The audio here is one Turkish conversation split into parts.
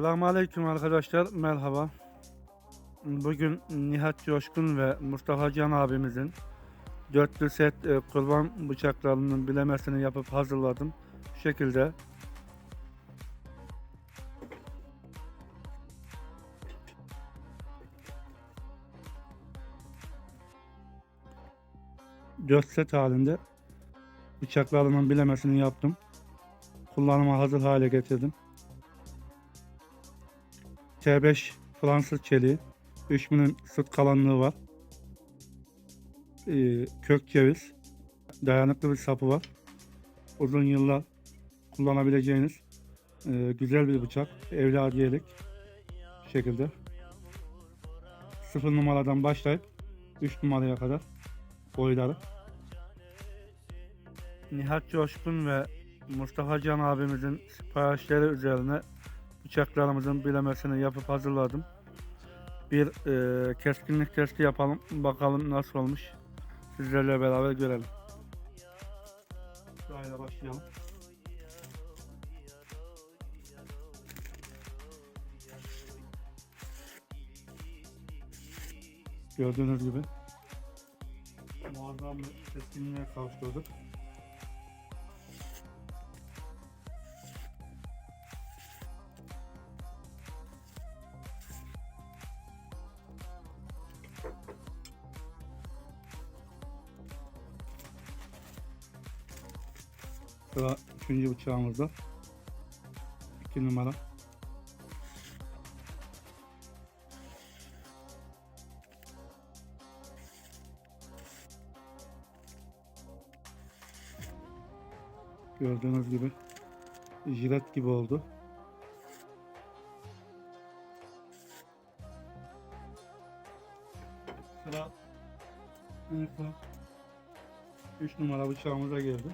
Selamünaleyküm arkadaşlar, merhaba. Bugün Nihat Coşkun ve Mustafa Can abimizin dörtlü set e, kurban bıçaklarının bilemesini yapıp hazırladım. Bu şekilde. Dört set halinde bıçaklarının bilemesini yaptım. Kullanıma hazır hale getirdim. T5 Fransız çeliği. 3 milim sırt kalınlığı var. Ee, kök ceviz. Dayanıklı bir sapı var. Uzun yıllar kullanabileceğiniz e, güzel bir bıçak. Evladiyelik bu şekilde. 0 numaradan başlayıp 3 numaraya kadar boyları. Nihat Coşkun ve Mustafa Can abimizin siparişleri üzerine bıçaklarımızın bilemesini yapıp hazırladım. Bir e, keskinlik testi yapalım. Bakalım nasıl olmuş. Sizlerle beraber görelim. Şöyle başlayalım. Gördüğünüz gibi muazzam bir keskinliğe kavuşturduk. Sıra üçüncü bıçağımızda. 2 numara. Gördüğünüz gibi jilet gibi oldu. Sıra en son 3 numara bıçağımıza geldi.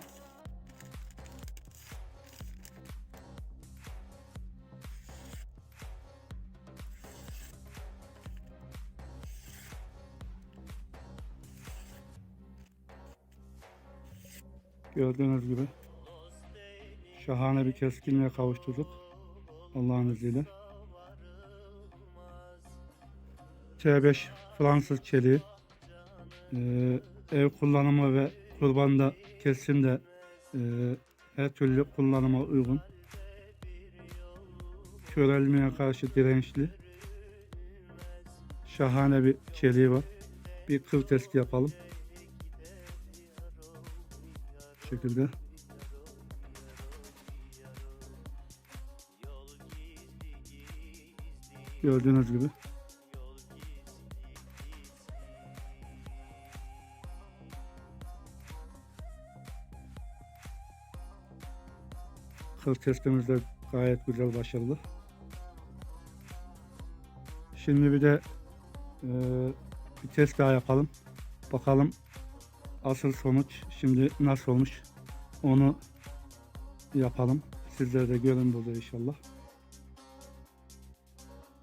Gördüğünüz gibi şahane bir keskinliğe kavuşturduk. Allah'ın izniyle. T5 Fransız çeliği. Ee, ev kullanımı ve kurbanda kesimde e, her türlü kullanıma uygun. Körelmeye karşı dirençli. Şahane bir çeliği var. Bir kıl testi yapalım. Şekilde. Gördüğünüz gibi. Kıl testimiz de gayet güzel başarılı. Şimdi bir de e, bir test daha yapalım. Bakalım asıl sonuç şimdi nasıl olmuş onu yapalım. Sizler de görün burada inşallah.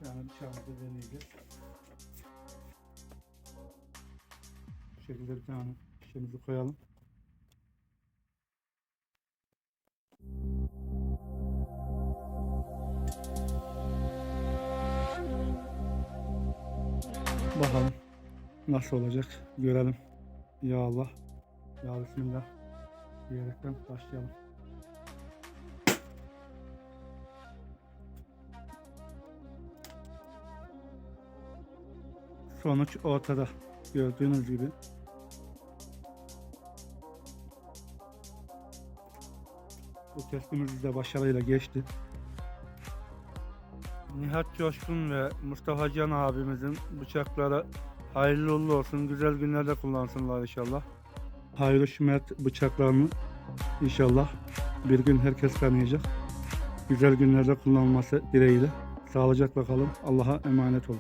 Yani bıçağımızı deneyeceğiz. Bu şekilde bir tane şişemizi koyalım. Bakalım nasıl olacak görelim. Ya Allah. Ya Bismillah. Diyerekten başlayalım. Sonuç ortada. Gördüğünüz gibi. Bu testimiz de başarıyla geçti. Nihat Coşkun ve Mustafa Can abimizin bıçakları hayırlı uğurlu olsun. Güzel günlerde kullansınlar inşallah. Hayırlı Şümet bıçaklarını inşallah bir gün herkes tanıyacak. Güzel günlerde kullanılması dileğiyle. Sağlıcakla kalın. Allah'a emanet olun.